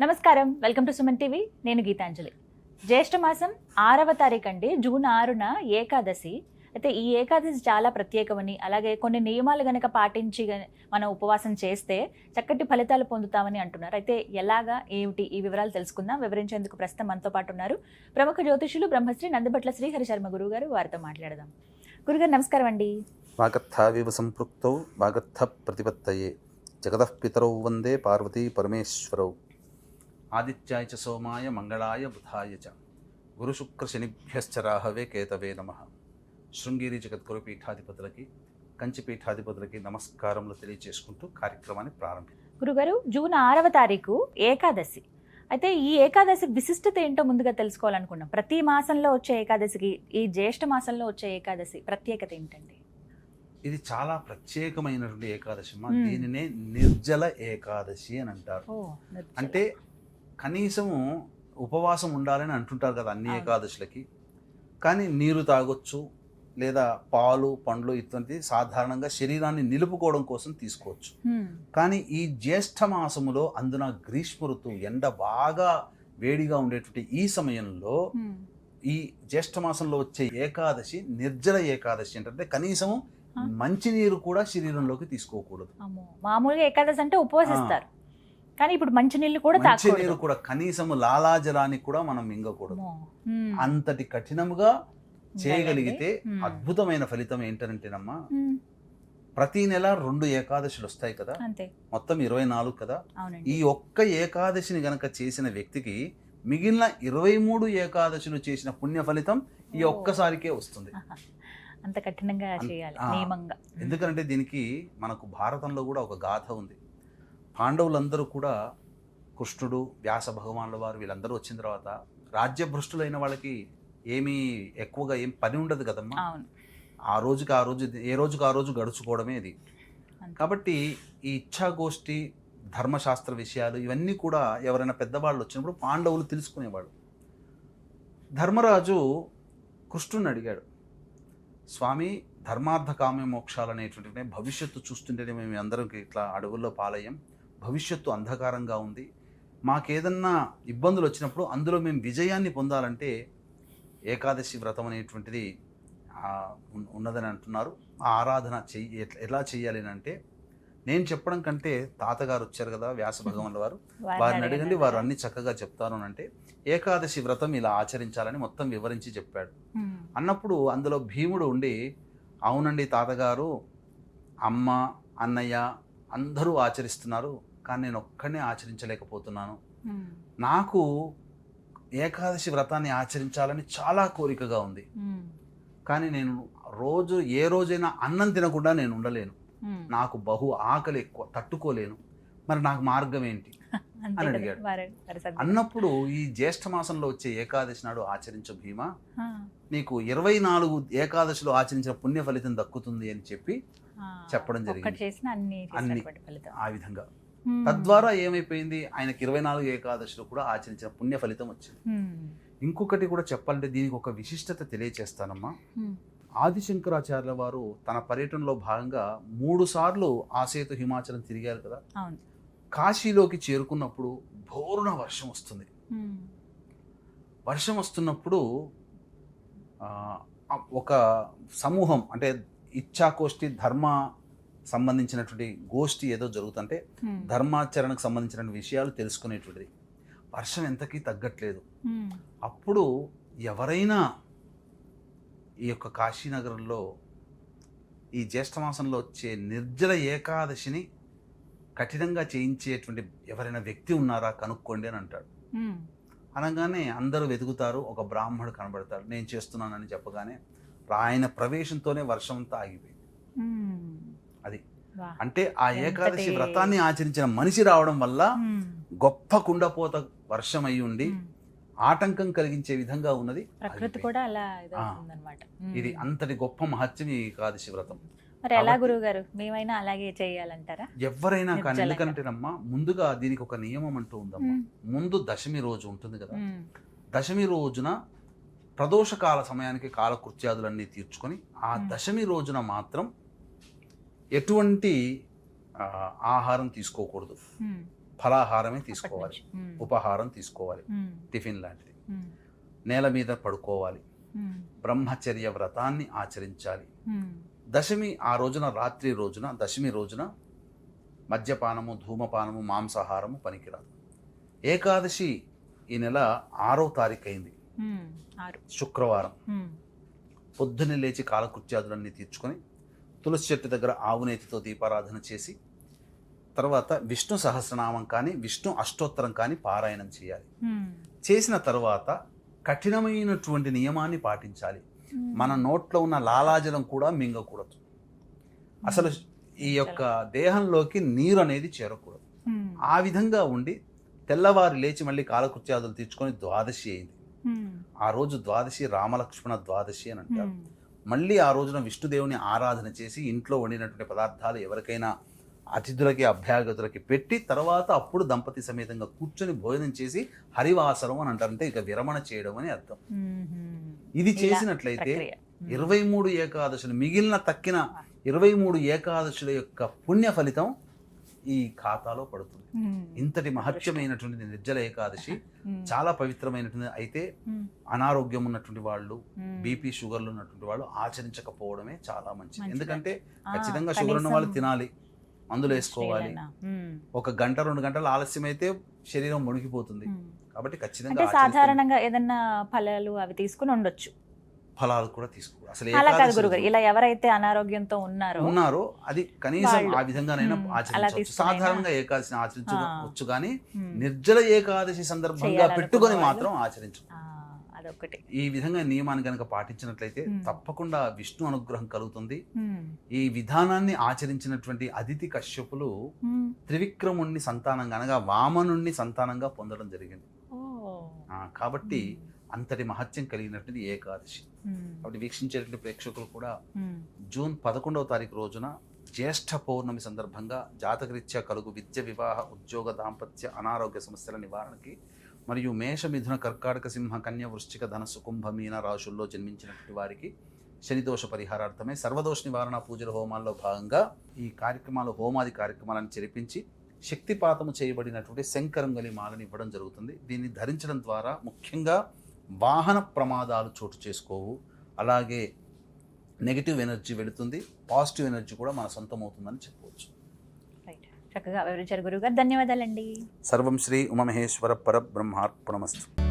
నమస్కారం. Welcome to Suman TV. నేను గీతాంజలి. జ్యేష్ఠ మాసం ఆరవ తారీఖు అండి జూన్ ఆరున ఏకాదశి. అయితే ఈ ఏకాదశి చాలా ప్రత్యేకమని అలాగే కొన్ని నియమాలు గనక పాటించి మనం ఉపవాసం చేస్తే చక్కటి ఫలితాలు పొందుతామని అంటున్నారు. అయితే ఎలాగా ఏమిటి? ఈ వివరాలు తెలుసుకుందాం. వివరించేందుకు ప్రస్తుతం మనతో పాటు ఉన్నారు ప్రముఖ జ్యోతిషులు బ్రహ్మశ్రీ నందభట్ల శ్రీహరి శర్మ గురువు గారు. వారితో మాట్లాడదాం. గురుగారు నమస్కారం అండి. వాగర్థావివ సంపృక్తౌ వాగర్థ ప్రతిపత్తయే. జగతః పితరౌ వందే పార్వతీ పరమేశ్వరౌ. ఆదిత్యాయ చ సోమాయ మంగళాయ బుధాయ చ. గురుశుక్రశనిభ్యశ్చ రాహవే కేతవే నమ. శృంగేరి జగద్గురు పీఠాధిపతులకి కంచి పీఠాధిపతులకి నమస్కారములు తెలియజేసుకుంటూ కార్యక్రమాన్ని ప్రారంభించాం గురుగారు జూన్ ఆరవ తారీఖు ఏకాదశి. అయితే ఈ ఏకాదశి విశిష్టత ఏంటో ముందుగా తెలుసుకోవాలనుకున్నాం. ప్రతి మాసంలో వచ్చే ఏకాదశికి ఈ జ్యేష్ఠ మాసంలో వచ్చే ఏకాదశి ప్రత్యేకత ఏంటండి? ఇది చాలా ప్రత్యేకమైనటువంటి ఏకాదశి. దీనినే నిర్జల ఏకాదశి అని అంటారు. అంటే కనీసము ఉపవాసం ఉండాలని అంటుంటారు కదా అన్ని. ఏకాదశులకి కానీ నీరు తాగొచ్చు లేదా పాలు పండ్లు ఇటువంటి సాధారణంగా శరీరాన్ని నిలుపుకోవడం కోసం తీసుకోవచ్చు. కానీ ఈ జ్యేష్ఠ మాసములో అందున గ్రీష్మ ఋతువు ఎండ బాగా వేడిగా ఉండేటువంటి ఈ సమయంలో. ఈ జ్యేష్ఠ మాసంలో వచ్చే ఏకాదశి నిర్జల ఏకాదశి ఏంటంటే కనీసము. మంచినీరు కూడా శరీరంలోకి తీసుకోకూడదు మామూలుగా ఏకాదశి అంటే ఉపవసిస్తారు కానీ ఇప్పుడు మంచినీళ్ళు కూడా మంచినీరు కూడా కనీసము లాలాజలాన్ని కూడా మనం మింగకూడదు. అంతటి కఠినముగా చేయగలిగితే. అద్భుతమైన ఫలితం ఏంటంటేనమ్మా. ప్రతి నెల రెండు ఏకాదశులు వస్తాయి కదా మొత్తం ఇరవై నాలుగు కదా ఈ ఒక్క ఏకాదశిని గనక చేసిన వ్యక్తికి మిగిలిన ఇరవై మూడు ఏకాదశులు చేసిన పుణ్య ఫలితం ఈ. ఒక్కసారికే వస్తుంది. అంత కఠినంగా చేయాలి. నియమంగా ఎందుకంటే దీనికి మనకు భారతంలో కూడా ఒక గాథ ఉంది పాండవులందరూ కూడా కృష్ణుడు వ్యాస భగవానుల వారు వీళ్ళందరూ వచ్చిన తర్వాత రాజ్యభ్రష్టులైన వాళ్ళకి ఏమీ ఎక్కువగా ఏం పని ఉండదు కదమ్మా. ఆ రోజుకి ఆ రోజు ఏ రోజుకి ఆ రోజు గడుచుకోవడమే ఇది. కాబట్టి ఈ ఇచ్ఛాగోష్ఠి ధర్మశాస్త్ర విషయాలు ఇవన్నీ కూడా ఎవరైనా పెద్దవాళ్ళు వచ్చినప్పుడు పాండవులు తెలుసుకునేవాడు ధర్మరాజు కృష్ణుని అడిగాడు స్వామి ధర్మార్థ కామ్య మోక్షాలు అనేటువంటివి భవిష్యత్తు చూస్తుంటేనే మేము అందరం ఇట్లా అడవుల్లో పాలయ్యాం. భవిష్యత్తు అంధకారంగా ఉంది. మాకేదన్నా ఇబ్బందులు వచ్చినప్పుడు అందులో మేము విజయాన్ని పొందాలంటే ఏకాదశి వ్రతం అనేటువంటిది ఉన్నదని అంటున్నారు. ఆ ఆరాధన చెయ్యి ఎలా చెయ్యాలి అని అంటే నేను చెప్పడం కంటే తాతగారు వచ్చారు కదా వ్యాస భగవానుల వారు. వారిని అడగండి వారు అన్ని చక్కగా చెప్తారు అని అంటే ఏకాదశి వ్రతం ఇలా ఆచరించాలని మొత్తం వివరించి చెప్పాడు. అన్నప్పుడు అందులో భీముడు ఉండి అవునండి తాతగారు అమ్మ అన్నయ్య అందరూ ఆచరిస్తున్నారు. కానీ నేను ఒక్కడనే ఆచరించలేకపోతున్నాను హ్మ్. నాకు ఏకాదశి వ్రతాన్ని ఆచరించాలని చాలా కోరికగా ఉంది హ్మ్. కానీ నేను రోజు ఏ రోజైనా అన్నం తినకుండా నేను ఉండలేను హ్మ్. నాకు బహు ఆకలి ఎక్కువ తట్టుకోలేను మరి నాకు మార్గం ఏంటి అని అడిగాడు. అన్నప్పుడు ఈ జ్యేష్ఠ మాసంలో వచ్చే ఏకాదశి నాడు ఆచరించు భీమా నీకు ఇరవై నాలుగు ఏకాదశిలో ఆచరించిన పుణ్య ఫలితం దక్కుతుంది అని చెప్పి చెప్పడం జరిగింది. అన్ని ఆ విధంగా. తద్వారా ఏమైపోయింది? ఆయనకి ఇరవై నాలుగు ఏకాదశిలో కూడా ఆచరించిన పుణ్య ఫలితం వచ్చింది. ఇంకొకటి కూడా చెప్పాలంటే దీనికి ఒక విశిష్టత తెలియచేస్తానమ్మా. హ్మ్. ఆదిశంకరాచార్యుల వారు తన పర్యటనలో భాగంగా మూడు సార్లు ఆసేతు హిమాచలం తిరిగారు కదా? కాశీలోకి చేరుకున్నప్పుడు భోరున వర్షం వస్తుంది. వర్షం వస్తున్నప్పుడు ఆ, ఒక సమూహం అంటే ఇచ్ఛాకోష్ఠి ధర్మ సంబంధించినటువంటి గోష్ఠి ఏదో జరుగుతుంటే. ధర్మాచరణకు సంబంధించిన విషయాలు తెలుసుకునేటువంటిది వర్షం ఎంతకీ తగ్గట్లేదు. అప్పుడు ఎవరైనా ఈ యొక్క కాశీనగరంలో ఈ జ్యేష్ఠ మాసంలో వచ్చే నిర్జల ఏకాదశిని కఠినంగా చేయించేటువంటి ఎవరైనా వ్యక్తి ఉన్నారా కనుక్కోండి అని అంటాడు. అనగానే అందరూ వెతుకుతారు ఒక బ్రాహ్మణుడు కనబడతాడు నేను చేస్తున్నానని చెప్పగానే ఆయన ప్రవేశంతోనే వర్షం అంతా ఆగిపోయింది. అది. అంటే ఆ ఏకాదశి వ్రతాన్ని ఆచరించిన మనిషి రావడం వల్ల. గొప్ప కుండపోత వర్షం అయి ఉండి. ఆటంకం కలిగించే విధంగా ఉన్నది ప్రకృతి. కూడా అలా. ఇది అంతటి గొప్ప మహత్యం ఈ ఏకాదశి వ్రతం మరి ఎలా కాబట్టి- గురువు గారు మేమైనా అలాగే చేయాలంటారా ఎవరైనా కానీ. ఎందుకంటేనమ్మా ముందుగా దీనికి ఒక నియమం అంటూ ఉందమ్మా. ముందు దశమి రోజు ఉంటుంది కదా. దశమి రోజున ప్రదోషకాల సమయానికి కాలకృత్యాదులన్నీ తీర్చుకొని ఆ. దశమి రోజున మాత్రం ఎటువంటి ఆహారం తీసుకోకూడదు. ఫలాహారమే తీసుకోవాలి. ఉపహారం తీసుకోవాలి. టిఫిన్ లాంటిది. నేల మీద పడుకోవాలి. బ్రహ్మచర్య వ్రతాన్ని ఆచరించాలి. దశమి ఆ రోజున రాత్రి రోజున దశమి రోజున మద్యపానము ధూమపానము మాంసాహారము పనికిరాదు ఏకాదశి ఈ నెల ఆరో తారీఖు అయింది శుక్రవారం. పొద్దున్నే లేచి కాలకృత్యాదులన్నీ తీర్చుకొని తులసి చెట్టు దగ్గర ఆవునేతితో దీపారాధన చేసి తర్వాత విష్ణు సహస్రనామం కానీ విష్ణు అష్టోత్తరం కానీ పారాయణం చేయాలి. చేసిన తర్వాత కఠినమైనటువంటి నియమాన్ని పాటించాలి. మన నోట్లో ఉన్న లాలాజలం కూడా మింగకూడదు అసలు ఈ యొక్క దేహంలోకి నీరు అనేది చేరకూడదు. ఆ విధంగా ఉండి తెల్లవారు లేచి మళ్ళీ కాలకృత్యాదులు తీర్చుకొని ద్వాదశి అయింది. ఆ రోజు ద్వాదశి రామలక్ష్మణ ద్వాదశి అని అంటారు. మళ్ళీ ఆ రోజున విష్ణుదేవుని ఆరాధన చేసి ఇంట్లో వండినటువంటి పదార్థాలు ఎవరికైనా అతిథులకి అభ్యాగతులకి పెట్టి తర్వాత అప్పుడు దంపతి సమేతంగా కూర్చొని భోజనం చేసి హరివాసరం అని అంటారు అంటే ఇక విరమణ చేయడం అని అర్థం. ఇది చేసినట్లయితే. ఇరవై మూడు ఏకాదశులు మిగిలిన తక్కిన ఇరవై మూడు ఏకాదశుల యొక్క పుణ్య ఫలితం ఈ ఖాతాలో పడుతుంది. ఇంతటి మహత్యమైనటువంటి నిర్జల ఏకాదశి. చాలా పవిత్రమైనటువంటి అయితే. అనారోగ్యం ఉన్నటువంటి వాళ్ళు. బీపీ షుగర్లు ఉన్నటువంటి వాళ్ళు ఆచరించకపోవడమే చాలా మంచిది. ఎందుకంటే ఖచ్చితంగా షుగర్ ఉన్న వాళ్ళు తినాలి మందులు వేసుకోవాలి. ఒక గంట రెండు గంటలు ఆలస్యం అయితే శరీరం మునిగిపోతుంది. కాబట్టి ఖచ్చితంగా సాధారణంగా ఏదన్నా ఫలాలు అవి తీసుకుని ఉండొచ్చు ఫలాలు కూడా తీసుకోవాలి అసలు అలా కాదు ఏకాదశి గురుగారు. రోజు ఇలా ఎవరైతే అనారోగ్యంతో ఉన్నారో ఉన్నారో అది కనీసం. ఆ విధంగానైనా ఆచరించవచ్చు. సాధారణంగా ఏకాదశిని ఆచరించవచ్చు కానీ. నిర్జల ఏకాదశి సందర్భంగా పెట్టుకొని. మాత్రం ఆచరించు అదొకటి ఈ విధంగా నియమాన్ని కనుక పాటించినట్లయితే. తప్పకుండా విష్ణు అనుగ్రహం కలుగుతుంది. ఈ విధానాన్ని ఆచరించినటువంటి అదితి కశ్యపులు. త్రివిక్రముణ్ణి సంతానంగా అనగా వామనుణ్ణి సంతానంగా పొందడం జరిగింది. కాబట్టి అంతటి మహత్యం కలిగినటువంటి ఏకాదశి. కాబట్టి వీక్షించేటువంటి ప్రేక్షకులు కూడా. జూన్ పదకొండవ తారీఖు రోజున జ్యేష్ఠ పౌర్ణమి సందర్భంగా జాతకరీత్యా కలుగు విద్య వివాహ ఉద్యోగ దాంపత్య అనారోగ్య సమస్యల నివారణకి మరియు మేష మిథున కర్కాటక సింహ కన్య వృశ్చిక ధనస్సు కుంభ మీన రాశుల్లో జన్మించినటువంటి వారికి శనిదోష పరిహారార్థమే సర్వదోష నివారణ పూజల హోమాల్లో భాగంగా ఈ కార్యక్రమాలు హోమాది కార్యక్రమాలను జరిపించి శక్తిపాతము చేయబడినటువంటి శంకరంగలి మాలని ఇవ్వడం జరుగుతుంది దీన్ని ధరించడం ద్వారా ముఖ్యంగా వాహన ప్రమాదాలు చోటు చేసుకోవు. అలాగే నెగిటివ్ ఎనర్జీ వెళుతుంది. పాజిటివ్ ఎనర్జీ కూడా మన సొంతం అవుతుందని చెప్పవచ్చు చక్కగా వివరించారు గురుగారు ధన్యవాదాలండి. సర్వం శ్రీ ఉమమహేశ్వర పరబ్రహ్మార్పణమస్తు.